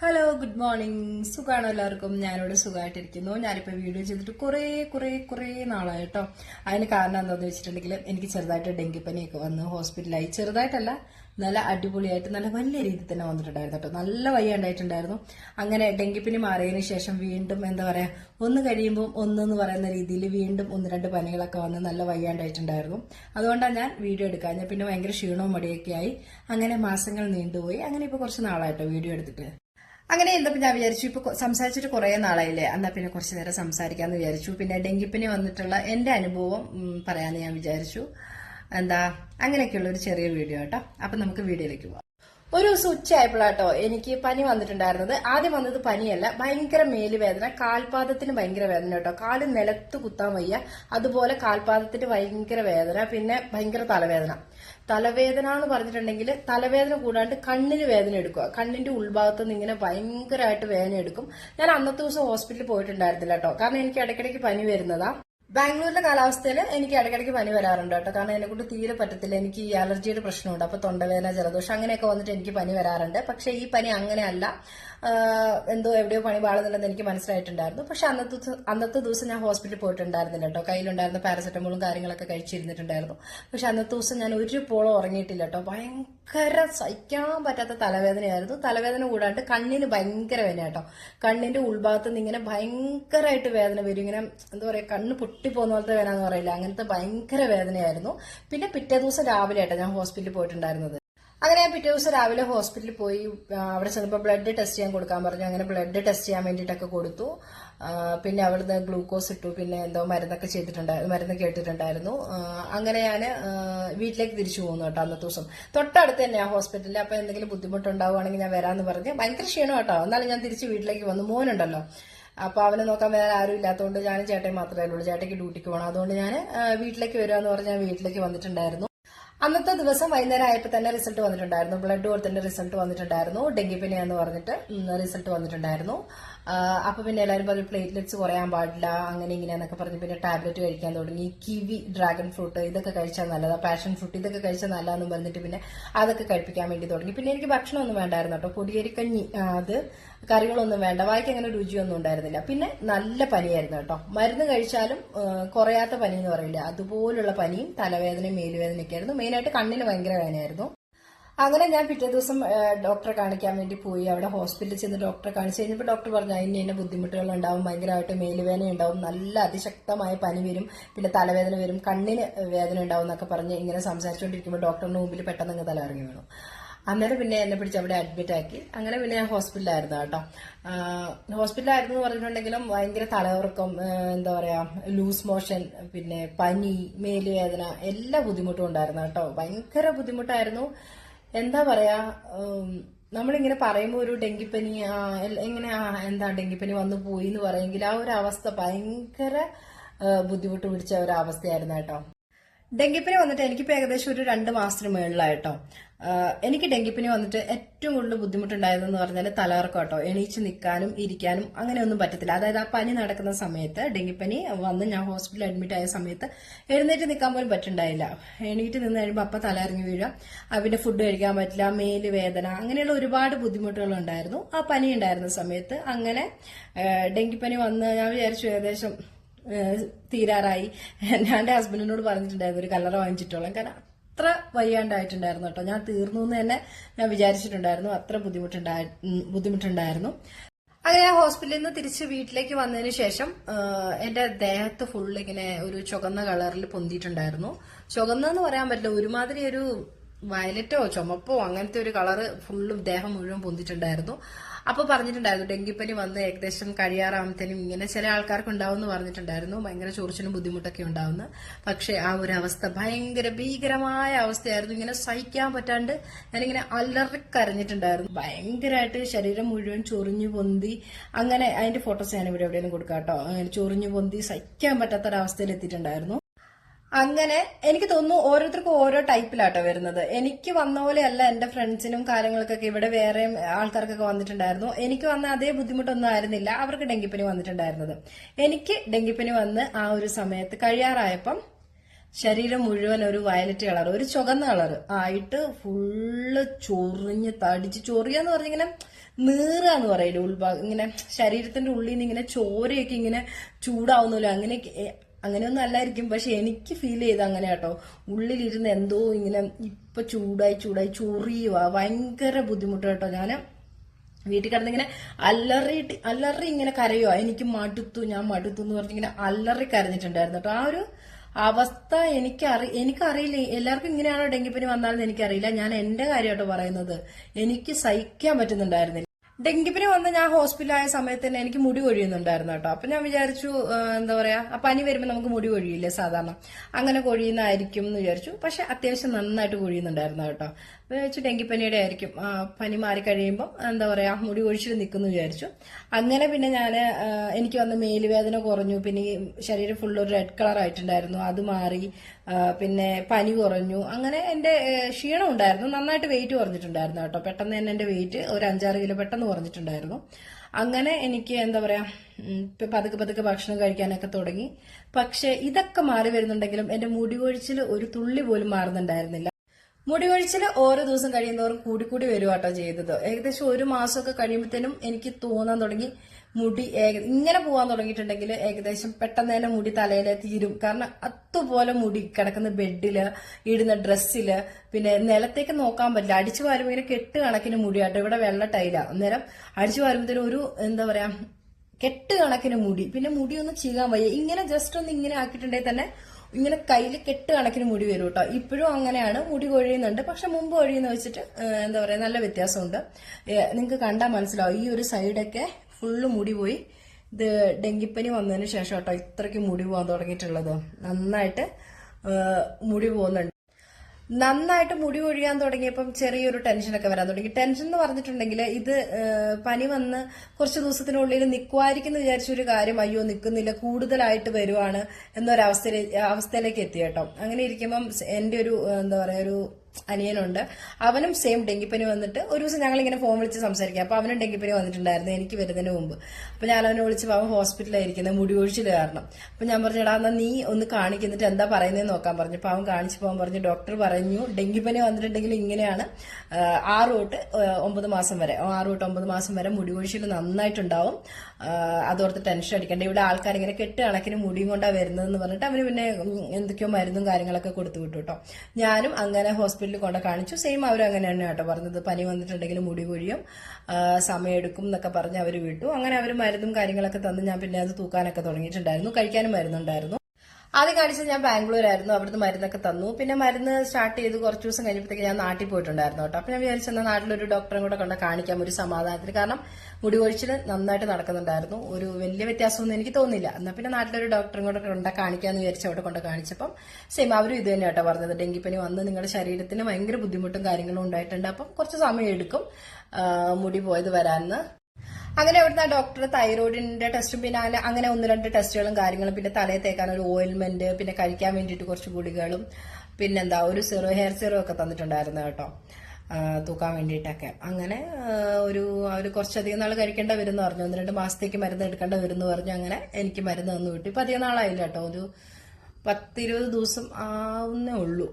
Hello good morning സുഖമാണോ എല്ലാവർക്കും? ഞാനിവിടെ സുഖമായിട്ടിരിക്കുന്നു. ഞാനിപ്പോൾ വീഡിയോ ചെയ്തിട്ട് കുറേ കുറേ കുറേ നാളായി കേട്ടോ അതിന് കാരണം എന്താണെന്ന് വെച്ചിട്ടുണ്ടെങ്കിൽ എനിക്ക് ചെറുതായിട്ട് ഡെങ്കിപ്പനിയൊക്കെ വന്ന് ഹോസ്പിറ്റലായി. ചെറുതായിട്ടല്ല നല്ല അടിപൊളിയായിട്ട് നല്ല വലിയ രീതിയിൽ തന്നെ വന്നിട്ടുണ്ടായിരുന്നു കേട്ടോ നല്ല വയ്യാണ്ടായിട്ടുണ്ടായിരുന്നു അങ്ങനെ ഡെങ്കിപ്പനി മാറിയതിന് ശേഷം വീണ്ടും എന്താ പറയുക ഒന്ന് കഴിയുമ്പോൾ ഒന്നെന്ന് പറയുന്ന രീതിയിൽ വീണ്ടും ഒന്ന് രണ്ട് പനികളൊക്കെ വന്ന് നല്ല വയ്യാണ്ടായിട്ടുണ്ടായിരുന്നു അതുകൊണ്ടാണ് ഞാൻ വീഡിയോ എടുക്കാൻ ഞാൻ പിന്നെ ഭയങ്കര ക്ഷീണവും മടിയൊക്കെ ആയി. അങ്ങനെ മാസങ്ങൾ നീണ്ടുപോയി. അങ്ങനെ ഇപ്പോൾ കുറച്ച് നാളായിട്ടോ വീഡിയോ എടുത്തിട്ട്. അങ്ങനെ എന്തപ്പോൾ ഞാൻ വിചാരിച്ചു. ഇപ്പൊ സംസാരിച്ചിട്ട് കുറേ നാളായില്ലേ? എന്നാ പിന്നെ കുറച്ച് നേരം സംസാരിക്കാന്ന് വിചാരിച്ചു. പിന്നെ ഡെങ്കിപ്പനി വന്നിട്ടുള്ള എന്റെ അനുഭവം പറയാന്ന് ഞാൻ വിചാരിച്ചു. എന്താ അങ്ങനെയൊക്കെയുള്ള ഒരു ചെറിയ വീഡിയോ കേട്ടോ. അപ്പൊ നമുക്ക് വീഡിയോയിലേക്ക് പോവാം. ഒരു ദിവസം ഉച്ചയായപ്പോഴാട്ടോ എനിക്ക് പനി വന്നിട്ടുണ്ടായിരുന്നത്. ആദ്യം വന്നത് പനിയല്ല ഭയങ്കര മേലുവേദന കാൽപാദത്തിന് ഭയങ്കര വേദന കേട്ടോ. കാൽ നിലത്ത് കുത്താൻ വയ്യ അതുപോലെ കാൽപാദത്തിന് ഭയങ്കര വേദന പിന്നെ ഭയങ്കര തലവേദന. തലവേദന എന്ന് പറഞ്ഞിട്ടുണ്ടെങ്കിൽ തലവേദന കൂടാണ്ട് കണ്ണിന് വേദന എടുക്കുക. കണ്ണിന്റെ ഉൾഭാഗത്ത് നിന്ന് ഇങ്ങനെ ഭയങ്കരമായിട്ട് വേദന എടുക്കും. ഞാൻ അന്നത്തെ ദിവസം ഹോസ്പിറ്റലിൽ പോയിട്ടുണ്ടായിരുന്നില്ല കേട്ടോ. കാരണം എനിക്ക് ഇടയ്ക്കിടയ്ക്ക് പനി വരുന്നതാ. ബാംഗ്ലൂരിലെ കാലാവസ്ഥയിൽ എനിക്ക് ഇടയ്ക്കിടയ്ക്ക് പനി വരാറുണ്ട് കേട്ടോ. കാരണം എന്നെ കൊണ്ട് തീരെ പറ്റത്തില്ല. എനിക്ക് ഈ അലർജിയുടെ പ്രശ്നമുണ്ട്. അപ്പൊ തൊണ്ടവേദന ജലദോഷം അങ്ങനെയൊക്കെ വന്നിട്ട് എനിക്ക് പനി വരാറുണ്ട്. പക്ഷെ ഈ പനി അങ്ങനെയല്ല. എന്തോ എവിടെയോ പണി പാടുന്നുണ്ടെന്ന് എനിക്ക് മനസ്സിലായിട്ടുണ്ടായിരുന്നു. പക്ഷെ അന്നത്തെ അന്നത്തെ ദിവസം ഞാൻ ഹോസ്പിറ്റലിൽ പോയിട്ടുണ്ടായിരുന്നില്ല കേട്ടോ. കയ്യിലുണ്ടായിരുന്ന പാരസെറ്റമോളും കാര്യങ്ങളൊക്കെ കഴിച്ചിരുന്നിട്ടുണ്ടായിരുന്നു. പക്ഷെ അന്നത്തെ ദിവസം ഞാൻ ഒരു പോളം ഉറങ്ങിയിട്ടില്ല കേട്ടോ. ഭയങ്കര സഹിക്കാൻ പറ്റാത്ത തലവേദനയായിരുന്നു. തലവേദന കൂടാണ്ട് കണ്ണിന് ഭയങ്കര വേദന കേട്ടോ. കണ്ണിന്റെ ഉൾഭാഗത്ത് നിന്ന് ഇങ്ങനെ ഭയങ്കരമായിട്ട് വേദന വരും. ഇങ്ങനെ എന്താ പറയാ കണ്ണ് പൊട്ടിപ്പോകുന്ന പോലത്തെ വേദന എന്ന് പറയില്ല. അങ്ങനത്തെ ഭയങ്കര വേദനയായിരുന്നു. പിന്നെ പിറ്റേ ദിവസം രാവിലെ ആയിട്ടോ ഞാൻ ഹോസ്പിറ്റലിൽ പോയിട്ടുണ്ടായിരുന്നത്. അങ്ങനെ ഞാൻ പിറ്റേ ദിവസം രാവിലെ ഹോസ്പിറ്റലിൽ പോയി അവിടെ ചെന്നപ്പോൾ ബ്ലഡ് ടെസ്റ്റ് ചെയ്യാൻ കൊടുക്കാൻ പറഞ്ഞു. അങ്ങനെ ബ്ലഡ് ടെസ്റ്റ് ചെയ്യാൻ വേണ്ടിയിട്ടൊക്കെ കൊടുത്തു. പിന്നെ അവിടുന്ന് ഗ്ലൂക്കോസ് ഇട്ടു. പിന്നെ എന്തോ മരുന്നൊക്കെ ചെയ്തിട്ടുണ്ടായിരുന്നു മരുന്ന് കേട്ടിട്ടുണ്ടായിരുന്നു. അങ്ങനെ ഞാൻ വീട്ടിലേക്ക് തിരിച്ചു പോകുന്നു കേട്ടോ അന്നത്തെ ദിവസം. തൊട്ടടുത്ത് തന്നെ ആ ഹോസ്പിറ്റലിൽ അപ്പോൾ എന്തെങ്കിലും ബുദ്ധിമുട്ടുണ്ടാവുകയാണെങ്കിൽ ഞാൻ വരാമെന്ന് പറഞ്ഞ്. ഭയങ്കര ക്ഷീണം കേട്ടോ. എന്നാലും ഞാൻ തിരിച്ച് വീട്ടിലേക്ക് വന്നു. മോനുണ്ടല്ലോ. അപ്പോൾ അവനെ നോക്കാൻ വേറെ ആരും ഇല്ലാത്തതുകൊണ്ട് ഞാൻ ചേട്ടൻ മാത്രമേ ഉള്ളൂ. ചേട്ടയ്ക്ക് ഡ്യൂട്ടിക്ക് പോകണം അതുകൊണ്ട് ഞാൻ വീട്ടിലേക്ക് വരാമെന്ന് പറഞ്ഞ് ഞാൻ വീട്ടിലേക്ക് വന്നിട്ടുണ്ടായിരുന്നു. അന്നത്തെ ദിവസം വൈകുന്നേരം ആയപ്പോൾ തന്നെ റിസൾട്ട് വന്നിട്ടുണ്ടായിരുന്നു. ബ്ലഡ് കൊടുത്തിന്റെ റിസൾട്ട് വന്നിട്ടുണ്ടായിരുന്നു. ഡെങ്കിപ്പനി എന്ന് പറഞ്ഞിട്ട് റിസൾട്ട് വന്നിട്ടുണ്ടായിരുന്നു. അപ്പൊ പിന്നെ എല്ലാവരും പറഞ്ഞു പ്ലേറ്റ്ലെറ്റ്സ് കുറയാൻ പാടില്ല അങ്ങനെ ഇങ്ങനെയെന്നൊക്കെ പറഞ്ഞു. പിന്നെ ടാബ്ലറ്റ് കഴിക്കാൻ തുടങ്ങി. കിവി ഡ്രാഗൺ ഫ്രൂട്ട് ഇതൊക്കെ കഴിച്ചാൽ നല്ലതാ. പാഷൻ ഫ്രൂട്ട് ഇതൊക്കെ കഴിച്ചാൽ നല്ലതെന്ന് പറഞ്ഞിട്ട് പിന്നെ അതൊക്കെ കഴിപ്പിക്കാൻ വേണ്ടി തുടങ്ങി. പിന്നെ എനിക്ക് ഭക്ഷണമൊന്നും വേണ്ടായിരുന്നു കേട്ടോ. പൊടിയരിക്കഞ്ഞി അത് കറികളൊന്നും വേണ്ട. വായിക്ക് അങ്ങനെ രുചിയൊന്നും ഉണ്ടായിരുന്നില്ല. പിന്നെ നല്ല പനിയായിരുന്നു കേട്ടോ. മരുന്ന് കഴിച്ചാലും കുറയാത്ത പനി എന്ന് പറയില്ല. അതുപോലുള്ള പനിയും തലവേദനയും മേലുവേദനയൊക്കെ ആയിരുന്നു. മെയിനായിട്ട് കണ്ണിന് ഭയങ്കര വേദനയായിരുന്നു. അങ്ങനെ ഞാൻ പിറ്റേ ദിവസം ഡോക്ടറെ കാണിക്കാൻ വേണ്ടി പോയി. അവിടെ ഹോസ്പിറ്റലിൽ ചെന്ന് ഡോക്ടറെ കാണിച്ചു കഴിഞ്ഞപ്പോൾ ഡോക്ടർ പറഞ്ഞു അതിന് തന്നെ ബുദ്ധിമുട്ടുകൾ ഉണ്ടാവും ഭയങ്കരമായിട്ട് മേലുവേദന ഉണ്ടാവും നല്ല അതിശക്തമായ പനി വരും പിന്നെ തലവേദന വരും കണ്ണിന് വേദന ഉണ്ടാവും എന്നൊക്കെ പറഞ്ഞ് ഇങ്ങനെ സംസാരിച്ചുകൊണ്ടിരിക്കുമ്പോൾ ഡോക്ടറിന് മുമ്പിൽ പെട്ടെന്ന് അങ്ങ് തല ഇറങ്ങി വീണു. അന്നേരം പിന്നെ എന്നെ പിടിച്ച് അവിടെ അഡ്മിറ്റ് ആക്കി. അങ്ങനെ പിന്നെ ഞാൻ ഹോസ്പിറ്റലായിരുന്നു കേട്ടോ. ഹോസ്പിറ്റലായിരുന്നു എന്ന് പറഞ്ഞിട്ടുണ്ടെങ്കിലും ഭയങ്കര തലകറക്കം ആ, എന്താ പറയാ ലൂസ് മോഷൻ പിന്നെ പനി മേലുവേദന എല്ലാ ബുദ്ധിമുട്ടും ഉണ്ടായിരുന്നു കേട്ടോ. ഭയങ്കര ബുദ്ധിമുട്ടായിരുന്നു. എന്താ പറയാ നമ്മളിങ്ങനെ പറയുമ്പോൾ ഒരു ഡെങ്കിപ്പനി എങ്ങനെ എന്താ ഡെങ്കിപ്പനി വന്നു പോയി എന്ന് പറയുമെങ്കിൽ ആ ഒരു അവസ്ഥ ഭയങ്കര ബുദ്ധിമുട്ട് പിടിച്ച ഒരു അവസ്ഥയായിരുന്നു കേട്ടോ. ഡെങ്കിപ്പനി വന്നിട്ട് എനിക്കിപ്പോൾ ഏകദേശം ഒരു രണ്ട് മാസത്തിന് മുകളിലായിട്ടോ എനിക്ക് ഡെങ്കിപ്പനി വന്നിട്ട് ഏറ്റവും കൂടുതൽ ബുദ്ധിമുട്ടുണ്ടായതെന്ന് പറഞ്ഞാൽ തലകറക്കം കേട്ടോ എണീച്ച് നിൽക്കാനും ഇരിക്കാനും അങ്ങനെയൊന്നും പറ്റത്തില്ല. അതായത് ആ പനി നടക്കുന്ന സമയത്ത് ഡെങ്കിപ്പനി വന്ന് ഞാൻ ഹോസ്പിറ്റലിൽ അഡ്മിറ്റ് ആയ സമയത്ത് എഴുന്നേറ്റ് നിൽക്കാൻ പോലും പറ്റുണ്ടായില്ല. എണീറ്റ് നിന്ന് കഴിയുമ്പോൾ അപ്പം തല ഇറങ്ങി വീഴുക പിന്നെ ഫുഡ് കഴിക്കാൻ പറ്റില്ല മേൽ വേദന അങ്ങനെയുള്ള ഒരുപാട് ബുദ്ധിമുട്ടുകൾ ഉണ്ടായിരുന്നു ആ പനി ഉണ്ടായിരുന്ന സമയത്ത് അങ്ങനെ ഡെങ്കിപ്പനി വന്ന് ഞാൻ വിചാരിച്ചു ഏകദേശം തീരാറായി. ഞാൻ എന്റെ ഹസ്ബൻഡിനോട് പറഞ്ഞിട്ടുണ്ടായിരുന്നു ഒരു കളർ വാങ്ങിച്ചിട്ടോളാം. കാരണം അത്ര വയ്യാണ്ടായിട്ടുണ്ടായിരുന്നു കേട്ടോ. ഞാൻ തീർന്നു എന്ന് തന്നെ ഞാൻ വിചാരിച്ചിട്ടുണ്ടായിരുന്നു. അത്ര ബുദ്ധിമുട്ടുണ്ടായി ബുദ്ധിമുട്ടുണ്ടായിരുന്നു. അങ്ങനെ ഹോസ്പിറ്റലിൽ നിന്ന് തിരിച്ച് വീട്ടിലേക്ക് വന്നതിന് ശേഷം എന്റെ ദേഹത്ത് ഫുൾ ഇങ്ങനെ ഒരു ചുവന്ന കളറിൽ പൊന്തിയിട്ടുണ്ടായിരുന്നു. ചുവന്ന എന്ന് പറയാൻ പറ്റില്ല. ഒരുമാതിരി ഒരു വയലറ്റോ ചുമപ്പോ അങ്ങനത്തെ ഒരു കളറ് ഫുള്ളും ദേഹം മുഴുവൻ പൊന്തിട്ടുണ്ടായിരുന്നു. അപ്പൊ പറഞ്ഞിട്ടുണ്ടായിരുന്നു ഡെങ്കിപ്പനി വന്ന് ഏകദേശം കഴിയാറാകുമ്പത്തേനും ഇങ്ങനെ ചില ആൾക്കാർക്ക് ഉണ്ടാവും എന്ന് പറഞ്ഞിട്ടുണ്ടായിരുന്നു. ഭയങ്കര ചോറിച്ചിനും ബുദ്ധിമുട്ടൊക്കെ ഉണ്ടാവുന്ന. പക്ഷെ ആ ഒരു അവസ്ഥ ഭയങ്കര ഭീകരമായ അവസ്ഥയായിരുന്നു. ഇങ്ങനെ സഹിക്കാൻ പറ്റാണ്ട് ഞാനിങ്ങനെ അലറിക്കരഞ്ഞിട്ടുണ്ടായിരുന്നു. ഭയങ്കരമായിട്ട് ശരീരം മുഴുവൻ ചൊറിഞ്ഞു പൊന്തി. അങ്ങനെ അതിന്റെ ഫോട്ടോസ് ഞാൻ ഇവിടെ എവിടെയെങ്കിലും കൊടുക്കാം കേട്ടോ. ചൊറിഞ്ഞു പൊന്തി സഹിക്കാൻ പറ്റാത്ത എത്തിയിട്ടുണ്ടായിരുന്നു അങ്ങനെ എനിക്ക് തോന്നുന്നു ഓരോരുത്തർക്കും ഓരോ ടൈപ്പിലാട്ടോ വരുന്നത്. എനിക്ക് വന്ന പോലെയല്ല എന്റെ ഫ്രണ്ട്സിനും കാര്യങ്ങൾക്കൊക്കെ ഇവിടെ വേറെ ആൾക്കാർക്കൊക്കെ വന്നിട്ടുണ്ടായിരുന്നു. എനിക്ക് വന്ന അതേ ബുദ്ധിമുട്ടൊന്നും ആയിരുന്നില്ല. അവർക്ക് ഡെങ്കിപ്പനി വന്നിട്ടുണ്ടായിരുന്നത്. എനിക്ക് ഡെങ്കിപ്പനി വന്ന് ആ ഒരു സമയത്ത് കഴിയാറായപ്പം ശരീരം മുഴുവൻ ഒരു വയലറ്റ് കളർ ഒരു ചുവന്ന കളർ ആയിട്ട് ഫുള്ള് ചൊറിഞ്ഞ് തടിച്ച് ചൊറിയാന്ന് പറഞ്ഞിങ്ങനെ നീറുക എന്ന് പറയില്ല ഉൾഭാഗം. ഇങ്ങനെ ശരീരത്തിന്റെ ഉള്ളിൽ നിന്ന് ഇങ്ങനെ ചോരയൊക്കെ ഇങ്ങനെ ചൂടാവുന്നില്ല. അങ്ങനെ അങ്ങനെയൊന്നും അല്ലായിരിക്കും. പക്ഷെ എനിക്ക് ഫീൽ ചെയ്ത് അങ്ങനെ കേട്ടോ. ഉള്ളിലിരുന്ന് എന്തോ ഇങ്ങനെ ഇപ്പൊ ചൂടായി ചൂടായി ചൊറിയുക. ഭയങ്കര ബുദ്ധിമുട്ട് കേട്ടോ. ഞാൻ വീട്ടിൽ കിടന്നിങ്ങനെ അല്ലറി അല്ലറി ഇങ്ങനെ കരയോ എനിക്ക് മടുത്തു ഞാൻ മടുത്തു എന്ന് പറഞ്ഞിങ്ങനെ അല്ലറി കരഞ്ഞിട്ടുണ്ടായിരുന്നു കേട്ടോ. ആ ഒരു അവസ്ഥ എനിക്കറി എനിക്കറിയില്ല. എല്ലാവർക്കും ഇങ്ങനെയാണോ ഡെങ്കിപ്പനി വന്നാലെന്ന് എനിക്കറിയില്ല. ഞാൻ എന്റെ കാര്യമായിട്ട് പറയുന്നത്. എനിക്ക് സഹിക്കാൻ പറ്റുന്നുണ്ടായിരുന്നില്ല. ഡെങ്കിപ്പനി വന്ന് ഞാൻ ഹോസ്പിറ്റലായ സമയത്ത് തന്നെ എനിക്ക് മുടി കൊഴിയുന്നുണ്ടായിരുന്നു കേട്ടോ. അപ്പൊ ഞാൻ വിചാരിച്ചു എന്താ പറയാ ആ പനി വരുമ്പോൾ നമുക്ക് മുടി കൊഴിയില്ലേ സാധാരണ. അങ്ങനെ കൊഴിയുന്നതായിരിക്കും എന്ന് വിചാരിച്ചു. പക്ഷെ അത്യാവശ്യം നന്നായിട്ട് കൊഴിയുന്നുണ്ടായിരുന്നു കേട്ടോ. വിചാരിച്ചു ഡെങ്കിപ്പനിയുടെ ആയിരിക്കും. പനി മാറി കഴിയുമ്പോൾ എന്താ പറയാ മുടി ഒഴിച്ചിൽ നിൽക്കുന്നു വിചാരിച്ചു. അങ്ങനെ പിന്നെ ഞാൻ എനിക്ക് വന്ന് മേലുവേദന കുറഞ്ഞു. പിന്നെ ശരീരം ഫുള്ള് ഒരു റെഡ് കളർ ആയിട്ടുണ്ടായിരുന്നു. അത് മാറി പിന്നെ പനി കുറഞ്ഞു. അങ്ങനെ എന്റെ ക്ഷീണം ഉണ്ടായിരുന്നു. നന്നായിട്ട് വെയിറ്റ് കുറഞ്ഞിട്ടുണ്ടായിരുന്നു കേട്ടോ. പെട്ടെന്ന് തന്നെ എന്റെ വെയിറ്റ് ഒരു അഞ്ചാറ് കിലോ പെട്ടെന്ന് കുറഞ്ഞിട്ടുണ്ടായിരുന്നു. അങ്ങനെ എനിക്ക് എന്താ പറയാ ഉം, ഇപ്പൊ പതുക്കെ പതുക്കെ ഭക്ഷണം കഴിക്കാനൊക്കെ തുടങ്ങി. പക്ഷേ ഇതൊക്കെ മാറി വരുന്നുണ്ടെങ്കിലും എന്റെ മുടി ഒഴിച്ചിൽ ഒരു തുള്ളി പോലും മാറുന്നുണ്ടായിരുന്നില്ല. മുടി കൊഴിച്ചിൽ ഓരോ ദിവസം കഴിയുന്നവരും കൂടി കൂടി വരും കേട്ടോ ചെയ്തത്. ഏകദേശം ഒരു മാസമൊക്കെ കഴിയുമ്പോഴത്തേനും എനിക്ക് തോന്നാൻ തുടങ്ങി മുടി ഇങ്ങനെ പോകാൻ തുടങ്ങിയിട്ടുണ്ടെങ്കിൽ ഏകദേശം പെട്ടെന്ന് തന്നെ മുടി തലയിൽ തീരും. കാരണം അതുപോലെ മുടി കിടക്കുന്ന ബെഡിൽ ഇടുന്ന ഡ്രസ്സിൽ പിന്നെ നിലത്തേക്ക് നോക്കാൻ പറ്റില്ല. അടിച്ചു വാരുമ്പോൾ ഇങ്ങനെ കെട്ട് കണക്കിന് മുടിയാട്ടോ. ഇവിടെ വെള്ള ടൈല. അന്നേരം അടിച്ചു വാരുമ്പോഴത്തേനും ഒരു എന്താ പറയാ കെട്ട് കണക്കിന് മുടി. പിന്നെ മുടിയൊന്നും ചെയ്യാൻ വയ്യ. ഇങ്ങനെ ജസ്റ്റ് ഒന്ന് ഇങ്ങനെ ആക്കിയിട്ടുണ്ടെങ്കിൽ തന്നെ ഇങ്ങനെ കയ്യിൽ കെട്ട് കണക്കിന് മുടി വരും കേട്ടോ ഇപ്പോഴും അങ്ങനെയാണ്. മുടി കൊഴിയുന്നുണ്ട്. പക്ഷെ മുമ്പ് കൊഴിയുന്ന വെച്ചിട്ട് എന്താ പറയുക നല്ല വ്യത്യാസമുണ്ട്. നിങ്ങൾക്ക് കണ്ടാൽ മനസ്സിലാവും. ഈ ഒരു സൈഡൊക്കെ ഫുള്ള് മുടി പോയി. ഇത് ഡെങ്കിപ്പനി വന്നതിന് ശേഷം കേട്ടോ ഇത്രയ്ക്ക് മുടി പോകാൻ തുടങ്ങിയിട്ടുള്ളത്. നന്നായിട്ട് മുടി പോകുന്നുണ്ട്. നന്നായിട്ട് മുടി ഒഴിയാൻ തുടങ്ങിയപ്പം ചെറിയൊരു ടെൻഷനൊക്കെ വരാൻ തുടങ്ങി. ടെൻഷൻ എന്ന് പറഞ്ഞിട്ടുണ്ടെങ്കിൽ ഇത് പനി വന്ന് കുറച്ച് ദിവസത്തിനുള്ളിൽ നിൽക്കുമായിരിക്കും എന്ന് വിചാരിച്ചൊരു കാര്യം അയ്യോ നിൽക്കുന്നില്ല കൂടുതലായിട്ട് വരുവാണ് എന്നൊരവസ്ഥയിലെ അവസ്ഥയിലേക്ക് എത്തി കേട്ടോ അങ്ങനെ ഇരിക്കുമ്പം എന്റെ ഒരു എന്താ പറയാ ഒരു അനിയനുണ്ട്. അവനും സെയിം ഡെങ്കിപ്പനി വന്നിട്ട് ഒരു ദിവസം ഞങ്ങൾ ഇങ്ങനെ ഫോൺ വിളിച്ച് സംസാരിക്കാം. അപ്പൊ അവനും ഡെങ്കിപ്പനി വന്നിട്ടുണ്ടായിരുന്നു എനിക്ക് വരുന്നതിന് മുമ്പ്. അപ്പൊ ഞാൻ അവനെ വിളിച്ച് അവൻ ഹോസ്പിറ്റലായിരിക്കുന്നത് മുടി കാരണം. അപ്പൊ ഞാൻ പറഞ്ഞു എടാ നീ ഒന്ന് കാണിക്കുന്നിട്ട് എന്താ പറയുന്നതെന്ന് നോക്കാൻ പറഞ്ഞു. അപ്പൊ അവൻ കാണിച്ചു പോകാൻ പറഞ്ഞു ഡോക്ടർ പറഞ്ഞു ഡെങ്കിപ്പനി വന്നിട്ടുണ്ടെങ്കിൽ ഇങ്ങനെയാണ് ആറ് തൊട്ട് ഒമ്പത് മാസം വരെ ആറ് തൊട്ട് ഒമ്പത് മാസം വരെ മുടി ഒഴിച്ചിൽ നന്നായിട്ടുണ്ടാവും. അതോർത്ത് ടെൻഷൻ അടിക്കണ്ട. ഇവിടെ ആൾക്കാർ ഇങ്ങനെ കെട്ട് കണക്കിന് മുടിയും കൊണ്ടാണ് വരുന്നതെന്ന് പറഞ്ഞിട്ട് അവന് പിന്നെ എന്തൊക്കെയോ മരുന്നും കാര്യങ്ങളൊക്കെ കൊടുത്തു വിട്ടു കേട്ടോ ഞാനും അങ്ങനെ ഹോസ്പിറ്റലിൽ കൊണ്ട് കാണിച്ചു. സെയിം അവർ അങ്ങനെ തന്നെ കേട്ടോ പറഞ്ഞത്. പനി വന്നിട്ടുണ്ടെങ്കിൽ മുടി കൊഴിയും സമയമെടുക്കും എന്നൊക്കെ പറഞ്ഞ് അവർ വിട്ടു. അങ്ങനെ അവർ മരുന്നും കാര്യങ്ങളൊക്കെ തന്ന് ഞാൻ പിന്നെ അത് തൂക്കാനൊക്കെ തുടങ്ങിയിട്ടുണ്ടായിരുന്നു. കഴിക്കാനും മരുന്നുണ്ടായിരുന്നു. ആദ്യം കാണിച്ചത് ഞാൻ ബാംഗ്ലൂരായിരുന്നു. അവിടുന്ന് മരുന്നൊക്കെ തന്നു. പിന്നെ മരുന്ന് സ്റ്റാർട്ട് ചെയ്ത് കുറച്ച് ദിവസം കഴിഞ്ഞപ്പോഴത്തേക്ക് ഞാൻ നാട്ടിൽ പോയിട്ടുണ്ടായിരുന്നു കേട്ടോ. അപ്പൊ ഞാൻ നാട്ടിൽ നാട്ടിലൊരു ഡോക്ടറെ കൂടെ കൊണ്ട് കാണിക്കാം ഒരു സമാധാനത്തിന്. കാരണം മുടി കൊഴിച്ചിൽ നന്നായിട്ട് നടക്കുന്നുണ്ടായിരുന്നു. ഒരു വലിയ വ്യത്യാസമൊന്നും എനിക്ക് തോന്നില്ല എന്നാൽ പിന്നെ നാട്ടിലൊരു ഡോക്ടറെ കൂടെ കൊണ്ട് കാണിക്കാന്ന് വിചാരിച്ച് അവിടെ കൊണ്ട് കാണിച്ചപ്പം സെയിം അവരും ഇത് തന്നെ കേട്ടോ പറഞ്ഞത്. ഡെങ്കിപ്പനി വന്ന് നിങ്ങളുടെ ശരീരത്തിന് ഭയങ്കര ബുദ്ധിമുട്ടും കാര്യങ്ങളും ഉണ്ടായിട്ടുണ്ട്. അപ്പം കുറച്ച് സമയം എടുക്കും മുടി പോയത് വരാന്ന് അങ്ങനെ അവിടുന്ന് ആ ഡോക്ടർ തൈറോയിഡിന്റെ ടെസ്റ്റും പിന്നെ അങ്ങനെ ഒന്ന് രണ്ട് ടെസ്റ്റുകളും കാര്യങ്ങളും പിന്നെ തലയിൽ തേക്കാൻ ഒരു ഓയിൽമെന്റ് പിന്നെ കഴിക്കാൻ വേണ്ടിയിട്ട് കുറച്ച് ഗുളികകളും പിന്നെന്താ ഒരു സീറോ ഹെയർ സിറോ ഒക്കെ തന്നിട്ടുണ്ടായിരുന്നു കേട്ടോ. തൂക്കാൻ വേണ്ടിയിട്ടൊക്കെ. അങ്ങനെ ഒരു അവർ കുറച്ചധികം നാൾ കഴിക്കേണ്ട വരുമെന്ന് പറഞ്ഞു. ഒന്ന് രണ്ട് മാസത്തേക്ക് മരുന്ന് എടുക്കേണ്ട വരുമെന്ന് പറഞ്ഞു. അങ്ങനെ എനിക്ക് മരുന്ന് തന്നു വിട്ടു ഇപ്പൊ അധികം നാളായില്ല കേട്ടോ. ഒരു പത്തിരുപത് ദിവസം ആവുന്നേ ഉള്ളൂ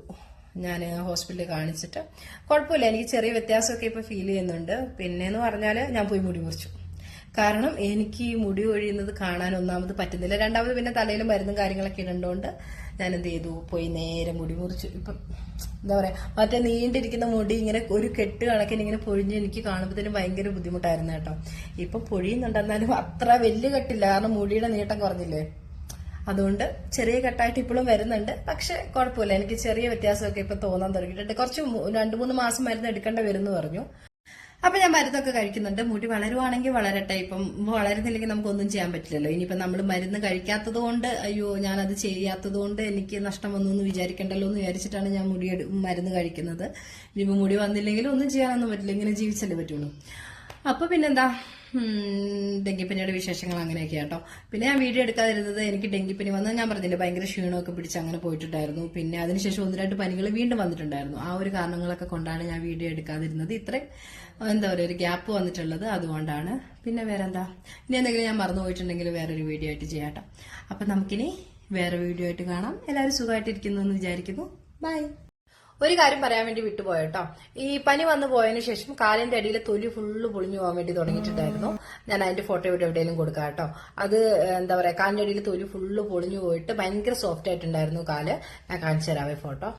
ഞാൻ ഹോസ്പിറ്റലിൽ കാണിച്ചിട്ട്. കുഴപ്പമില്ല. എനിക്ക് ചെറിയ വ്യത്യാസമൊക്കെ ഇപ്പൊ ഫീൽ ചെയ്യുന്നുണ്ട്. പിന്നെന്ന് പറഞ്ഞാൽ ഞാൻ പോയി മുടി മുറിച്ചു. കാരണം എനിക്ക് ഈ മുടി ഒഴിയുന്നത് കാണാൻ ഒന്നാമത് പറ്റുന്നില്ല. രണ്ടാമത് പിന്നെ തലയിൽ മരുന്നും കാര്യങ്ങളൊക്കെ ഇടണ്ടോണ്ട് ഞാൻ എന്ത് ചെയ്തു? പോയി നേരെ മുടി മുറിച്ചു. ഇപ്പം എന്താ പറയാ മറ്റേ നീണ്ടിരിക്കുന്ന മുടി ഇങ്ങനെ ഒരു കെട്ട് കണക്കിന് ഇങ്ങനെ പൊഴിഞ്ഞ് എനിക്ക് കാണുമ്പോഴത്തേനും ഭയങ്കര ബുദ്ധിമുട്ടായിരുന്നു കേട്ടോ. ഇപ്പൊ പൊഴിയുന്നുണ്ടെന്നാലും അത്ര വലിയ കെട്ടില്ല. കാരണം മുടിയുടെ നീട്ടം കുറഞ്ഞില്ലേ? അതുകൊണ്ട് ചെറിയ കെട്ടായിട്ട് ഇപ്പോഴും വരുന്നുണ്ട്. പക്ഷെ കുഴപ്പമില്ല. എനിക്ക് ചെറിയ വ്യത്യാസമൊക്കെ ഇപ്പൊ തോന്നാൻ തുടങ്ങിയിട്ടുണ്ട്. കുറച്ച് രണ്ട് മൂന്ന് മാസം മരുന്ന് എടുക്കേണ്ട വരുമെന്ന് പറഞ്ഞു. അപ്പൊ ഞാൻ മരുന്നൊക്കെ കഴിക്കുന്നുണ്ട്. മുടി വളരുവാണെങ്കിൽ വളരട്ടെ. ഇപ്പം വളരുന്നില്ലെങ്കിൽ നമുക്കൊന്നും ചെയ്യാൻ പറ്റില്ലല്ലോ. ഇനിയിപ്പം നമ്മൾ മരുന്ന് കഴിക്കാത്തത് കൊണ്ട് അയ്യോ ഞാനത് ചെയ്യാത്തത് കൊണ്ട് എനിക്ക് നഷ്ടം വന്നു എന്ന് വിചാരിക്കണ്ടല്ലോ എന്ന് വിചാരിച്ചിട്ടാണ് ഞാൻ മുടി മരുന്ന് കഴിക്കുന്നത്. ഇനിയിപ്പോൾ മുടി വന്നില്ലെങ്കിലും ഒന്നും ചെയ്യാനൊന്നും പറ്റില്ല. ഇങ്ങനെ ജീവിച്ചല്ലേ പറ്റുള്ളൂ. അപ്പൊ പിന്നെന്താ? ഡെങ്കിപ്പനിയുടെ വിശേഷങ്ങൾ അങ്ങനെയൊക്കെ കേട്ടോ പിന്നെ ഞാൻ വീഡിയോ എടുക്കാതിരുന്നത് എനിക്ക് ഡെങ്കിപ്പനി വന്ന് ഞാൻ പറഞ്ഞില്ല ഭയങ്കര ക്ഷീണമൊക്കെ പിടിച്ച് അങ്ങനെ പോയിട്ടുണ്ടായിരുന്നു. പിന്നെ അതിനുശേഷം ഒന്ന് രണ്ട് പനികൾ വീണ്ടും വന്നിട്ടുണ്ടായിരുന്നു. ആ ഒരു കാരണങ്ങളൊക്കെ കൊണ്ടാണ് ഞാൻ വീഡിയോ എടുക്കാതിരുന്നത്. ഇത്രയും എന്താ പറയുക ഒരു ഗ്യാപ്പ് വന്നിട്ടുള്ളത് അതുകൊണ്ടാണ്. പിന്നെ വേറെ എന്താ ഇനി എന്തെങ്കിലും ഞാൻ മറന്നു പോയിട്ടുണ്ടെങ്കിൽ വേറൊരു വീഡിയോ ആയിട്ട് ചെയ്യാട്ടോ. അപ്പൊ നമുക്കിനി വേറെ വീഡിയോ ആയിട്ട് കാണാം. എല്ലാവരും സുഖമായിട്ടിരിക്കുന്നു എന്ന് വിചാരിക്കുന്നു. ബൈ. ഒരു കാര്യം പറയാൻ വേണ്ടി വിട്ടുപോയട്ടോ ഈ പനി വന്നു പോയതിനു ശേഷം കാലിന്റെ അടിയിലെ തൊലി ഫുള്ള് പൊളിഞ്ഞു പോകാൻ വേണ്ടി തുടങ്ങിയിട്ടുണ്ടായിരുന്നു. ഞാൻ അതിന്റെ ഫോട്ടോ ഇവിടെ എവിടെയെങ്കിലും കൊടുക്കാം കേട്ടോ അത് എന്താ പറയാ കാലിന്റെ അടിയിൽ തൊലി ഫുള്ള് പൊളിഞ്ഞു പോയിട്ട് ഭയങ്കര സോഫ്റ്റ് ആയിട്ടുണ്ടായിരുന്നു കാൽ. ഞാൻ കാണിച്ചു തരാവേ ഫോട്ടോ